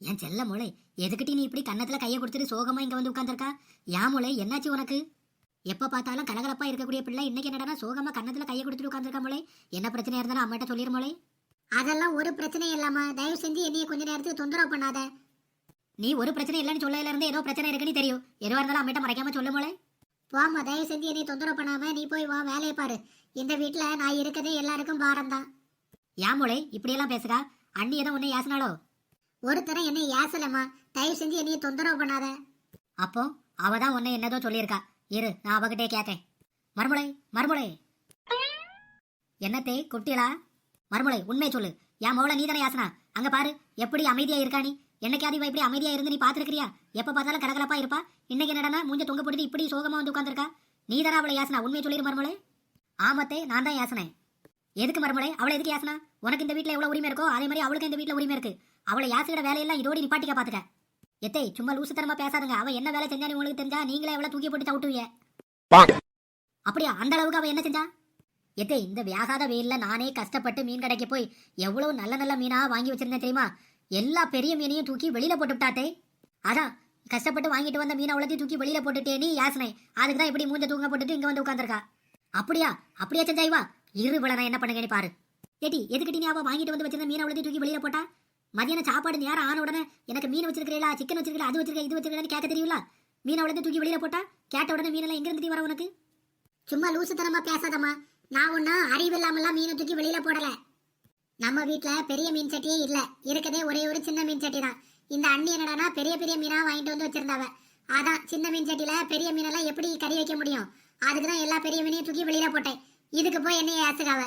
என் செல்ல மூளை எதுக்கிட்டி நீ இப்படி கன்னத்துல கையை கொடுத்துட்டு சோகமா இங்க வந்து உட்காந்துருக்கா யா மூளை என்னாச்சு உனக்கு? எப்ப பார்த்தாலும் கலகலப்பா இருக்கக்கூடிய பிள்ளை இன்னைக்கு என்னடா சோகமா கன்னத்துல கையை கொடுத்துட்டு உட்காந்துருக்கா மூளை? என்ன பிரச்சனை இருந்தாலும் அம்மாட்ட சொல்லிடு மூளை. அதெல்லாம் ஒரு பிரச்சனையும் இல்லாம தயவு செஞ்சு என்னைய கொஞ்ச நேரத்துக்கு தொந்தரவு பண்ணாத. நீ ஒரு பிரச்சனை இல்லைன்னு சொல்லல இருந்து ஏதோ பிரச்சனை இருக்குன்னு தெரியும். எதுவா இருந்தாலும் அம்மிட்ட மறைக்காம சொல்லு மூளை. போம்மா தயவு செஞ்சு என்னைய தொந்தரவு பண்ணாம நீ போய் வா வேலையை பாரு. இந்த வீட்டுல நான் இருக்கதே எல்லாருக்கும் பாரம் தான் யா மூளை இப்படியெல்லாம் பேசுறா? அண்ணி ஏதோ உன்னை ஏசினாலோ ஒருத்தரம் என்னை ஏசலம்மா. தயவு செஞ்சு என்னைய தொந்தரவு பண்ணாத. அப்போ அவ தான் உன்னை என்னதோ சொல்லியிருக்கா. இரு நான் அவகிட்டே கேட்கேன் மறுமுளை மறுமுளை என்னத்தே குட்டிகளா மறுமுளை உண்மை சொல்லு. என் மோளை நீ தானே யாசனா அங்க பாரு எப்படி அமைதியா இருக்கா நீ? என்னைக்காவது இவ இப்படி அமைதியா இருந்து நீ பாத்துருக்கியா எப்ப பார்த்தாலும் கலகலப்பா இருப்பா. இன்னைக்கு என்னடா மூஞ்ச தொங்க போட்டு இப்படி சோகமா வந்து உட்காந்துருக்கா நீ தானே அவளை யாசனா உண்மையை சொல்லிரு மறுமுளை ஆமத்தே நான் தான் யாசனேன் எதுக்கு மறுமுளை அவளை எதுக்கு யாசனா உனக்கு இந்த வீட்டில் எவ்வளவு உரிமை இருக்கோ அதே மாதிரி அவளுக்கு இந்த வீட்ல உரிமை இருக்கு. அவளை யாசிக்கிற வேலையெல்லாம் இதோட நிப்பாட்டிக்க பாத்துக்க எத்தை சும்மா லூசுத்தனமா பேசாதுங்க. அவ என்ன வேலை செஞ்சான்னு உங்களுக்கு தெரிஞ்சா நீங்களே எவ்வளவு தூக்கி போட்டு தவிட்டுவீங்க அப்படியா அந்த அளவுக்கு அவ என்ன செஞ்சா? எத்தை இந்த வியாகாத வெயில்ல நானே கஷ்டப்பட்டு மீன் கடைக்கு போய் எவ்வளவு நல்ல நல்ல மீனா வாங்கி வச்சிருந்தேன் தெரியுமா? எல்லா பெரிய மீனையும் தூக்கி வெளியில போட்டு விட்டாத்தே அதான் கஷ்டப்பட்டு வாங்கிட்டு வந்த மீனை அவ்வளோத்தையும் தூக்கி வெளியில போட்டுட்டே நீ யாசனை. அதுக்கு தான் இப்படி மூஞ்ச தூங்க போட்டுட்டு இங்க வந்து உட்காந்துருக்கா அப்படியா அப்படியா செஞ்சா இவா இரு இவளை நான் என்ன பண்ணுங்கன்னு பாரு. ஏடி எதுக்கிட்டி நீ அவ வாங்கிட்டு வந்து வச்சிருந்த மீனை அவ்வளோத்தையும் தூக்கி வெளியில போட்டா? மதியானம் சாப்பாடு நேரம் ஆன உடனே எனக்கு மீன் வச்சிருக்கிறீங்களா சிக்கன் வச்சிருக்கா அது வச்சிருக்கா இது வச்சிருக்கா கேட்க தெரியல மீன் உடனே தூக்கி வெளியில போட்டா கேட்ட உடனே மீனெல்லாம் எங்க இருந்து வர உனக்கு? சும்மா லூசுத்தனமா பேசாதம்மா. நான் ஒன்னும் அறிவில்லாமலாம் மீனை தூக்கி வெளியில போடல. நம்ம வீட்ல பெரிய மீன் சட்டியே இல்ல. இருக்கதே ஒரே ஒரு சின்ன மீன் சட்டி தான். இந்த அண்ணி என்னடானா பெரிய பெரிய மீனா வாங்கிட்டு வந்து வச்சிருந்தாவ. அதான் சின்ன மீன் சட்டியில பெரிய மீனெல்லாம் எப்படி கறி வைக்க முடியும்? அதுக்கு தான் எல்லா பெரிய மீனையும் தூக்கி வெளியில போட்டேன். இதுக்கு போய் என்னைய ஏசுகாவ